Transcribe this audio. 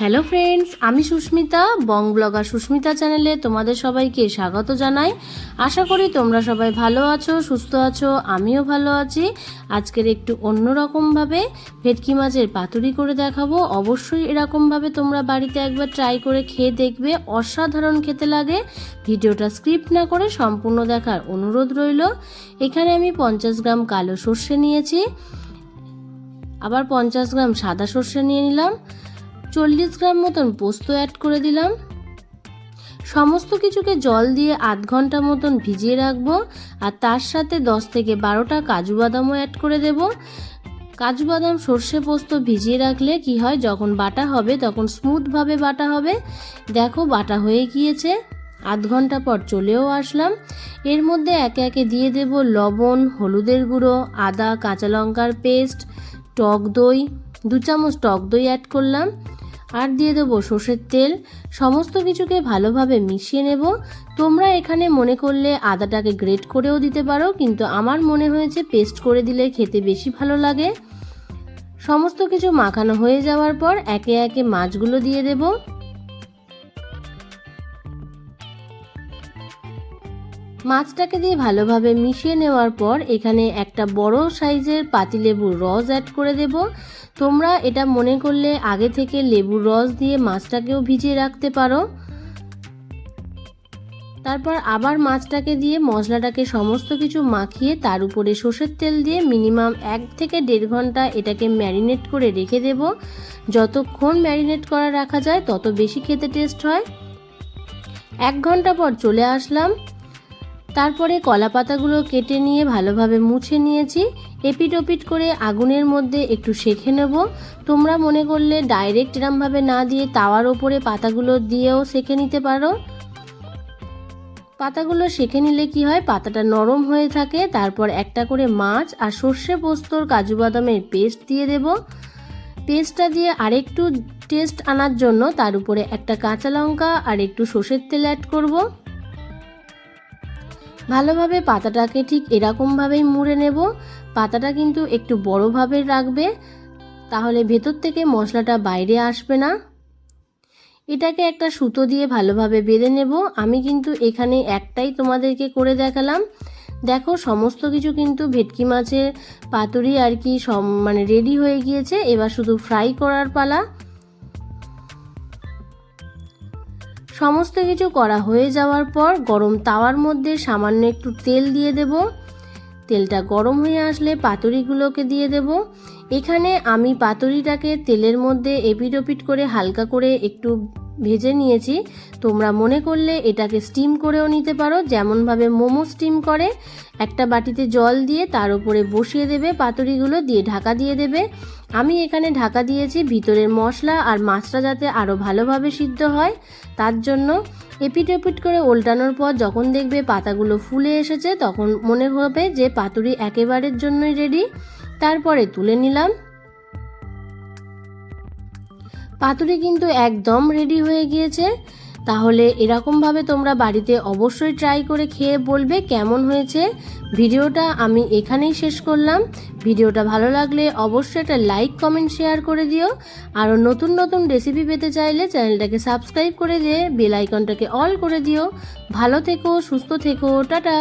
Hello friends আমি সুস্মিতা, বং blogger Susmita চ্যানেলে তোমাদের সবাইকে স্বাগত জানাই। আশা করি তোমরা সবাই ভালো আছো, সুস্থ আছো, আমিও ভালো আছি। আজকের একটু অন্যরকমভাবে ভেটকি মাছের পাতুরি করে দেখাবো। অবশ্যই এরকমভাবে তোমরা বাড়িতে একবার ট্রাই করে খেয়ে দেখবে, অসাধারণ খেতে লাগে। ভিডিওটা স্ক্রিপ্ট না করে সম্পূর্ণ দেখার অনুরোধ রইল। এখানে আমি পঞ্চাশ গ্রাম কালো সর্ষে নিয়েছি। আবার পঞ্চাশ গ্রাম সাদা সর্ষে নিয়ে নিলাম। চল্লিশ গ্রাম মতন পোস্ত অ্যাড করে দিলাম। সমস্ত কিছুকে জল দিয়ে আধ ঘণ্টা মতন ভিজিয়ে রাখব আর তার সাথে দশ থেকে বারোটা কাজু বাদামও অ্যাড করে দেব। কাজু বাদাম সর্ষে পোস্ত ভিজিয়ে রাখলে কি হয়, যখন বাটা হবে তখন স্মুথভাবে বাটা হবে। দেখো বাটা হয়ে গিয়েছে। আধ ঘণ্টা পর চলেও আসলাম। এর মধ্যে একে একে দিয়ে দেব লবণ, হলুদের গুঁড়ো, আদা, কাঁচা লঙ্কার পেস্ট, টক দই। দু চামচ টক দই অ্যাড করলাম। আর দিয়ে দেবো সর্ষের তেল। সমস্ত কিছুকে ভালোভাবে মিশিয়ে নেব। তোমরা এখানে মনে করলে আদাটাকে গ্রেট করেও দিতে পারো, কিন্তু আমার মনে হয়েছে পেস্ট করে দিলে খেতে বেশি ভালো লাগে। সমস্ত কিছু মাখানো হয়ে যাওয়ার পর একে একে মাছগুলো দিয়ে দেব। মাছটাকে দিয়ে ভালোভাবে মিশিয়ে নেওয়ার পর এখানে একটা বড় সাইজের পাতিলেবুর রস অ্যাড করে দেব। তোমরা এটা মনে করলে আগে থেকে লেবুর রস দিয়ে মাছটাকেও ভিজিয়ে রাখতে পারো। তারপর আবার মাছটাকে দিয়ে মশলাটাকে সমস্ত কিছু মাখিয়ে তার উপরে সর্ষের তেল দিয়ে মিনিমাম এক থেকে দেড় ঘণ্টা এটাকে ম্যারিনেট করে রেখে দেব। যতক্ষণ ম্যারিনেট করা রাখা যায়, তত বেশি খেতে টেস্ট হয়। এক ঘণ্টা পর চলে আসলাম। তারপরে কলা পাতাগুলো কেটে নিয়ে ভালোভাবে মুছে নিয়েছি। এপিট ওপিট করে আগুনের মধ্যে একটু সেঁকে নেব। তোমরা মনে করলে ডাইরেক্ট এরমভাবে না দিয়ে তাওয়ার ওপরে পাতাগুলো দিয়েও সেঁকে নিতে পারো। পাতাগুলো সেঁকে নিলে কি হয়? পাতাটা নরম হয়ে থাকে। তারপর একটা করে মাছ আর সর্ষে পোস্তর কাজু বাদামের পেস্ট দিয়ে দেব। পেস্টটা দিয়ে আরেকটু টেস্ট আনার জন্য তার উপরে একটা কাঁচা লঙ্কা আর একটু সর্ষের তেল অ্যাড করব। ভালোভাবে পাতাটাকে ঠিক এরকমভাবেই মুড়ে নেব। পাতাটা কিন্তু একটু বড়োভাবে রাখবে, তাহলে ভেতর থেকে মশলাটা বাইরে আসবে না। এটাকে একটা সুতো দিয়ে ভালোভাবে বেঁধে নেব। আমি কিন্তু এখানে একটাই তোমাদেরকে করে দেখালাম। দেখো, সমস্ত কিছু কিন্তু ভেটকি মাছের পাতুরি আর কি সব মানে রেডি হয়ে গিয়েছে। এবার শুধু ফ্রাই করার পালা। সমস্ত কিছু করা হয়ে যাওয়ার পর গরম তাওয়ার মধ্যে সামান্য একটু তেল দিয়ে দেব। তেলটা গরম হয়ে আসলে পাতুরিগুলোকে দিয়ে দেব। এখানে আমি পাতুরিটাকে তেলের মধ্যে এপিট ওপিট করে হালকা করে একটু ভেজে নিয়েছি। তোমরা মনে করলে এটাকে স্টিম করেও নিতে পারো, যেমনভাবে মোমো স্টিম করে। একটা বাটিতে জল দিয়ে তার উপরে বসিয়ে দেবে পাতুরিগুলো, দিয়ে ঢাকা দিয়ে দেবে। আমি এখানে ঢাকা দিয়েছি ভিতরের মশলা আর মাছটা যাতে আরও ভালোভাবে সিদ্ধ হয়, তার জন্য। এপিট এপিট করে উল্টানোর পর যখন দেখবে পাতাগুলো ফুলে এসেছে, তখন মনে হবে যে পাতুরি একেবারের জন্যই রেডি তারপরে তুলে নিলাম। পাতুরি কিন্তু একদম রেডি হয়ে গিয়েছে। তাহলে এরকমভাবে তোমরা বাড়িতে অবশ্যই ট্রাই করে খেয়ে বলবে কেমন হয়েছে। ভিডিওটা আমি এখানেই শেষ করলাম। ভিডিওটা ভালো লাগলে অবশ্যই একটা লাইক কমেন্ট শেয়ার করে দিও। আরও নতুন নতুন রেসিপি পেতে চাইলে চ্যানেলটাকে সাবস্ক্রাইব করে দিয়ে বেল আইকনটাকে অল করে দিও। ভালো থেকো, সুস্থ থেকো, টাটা।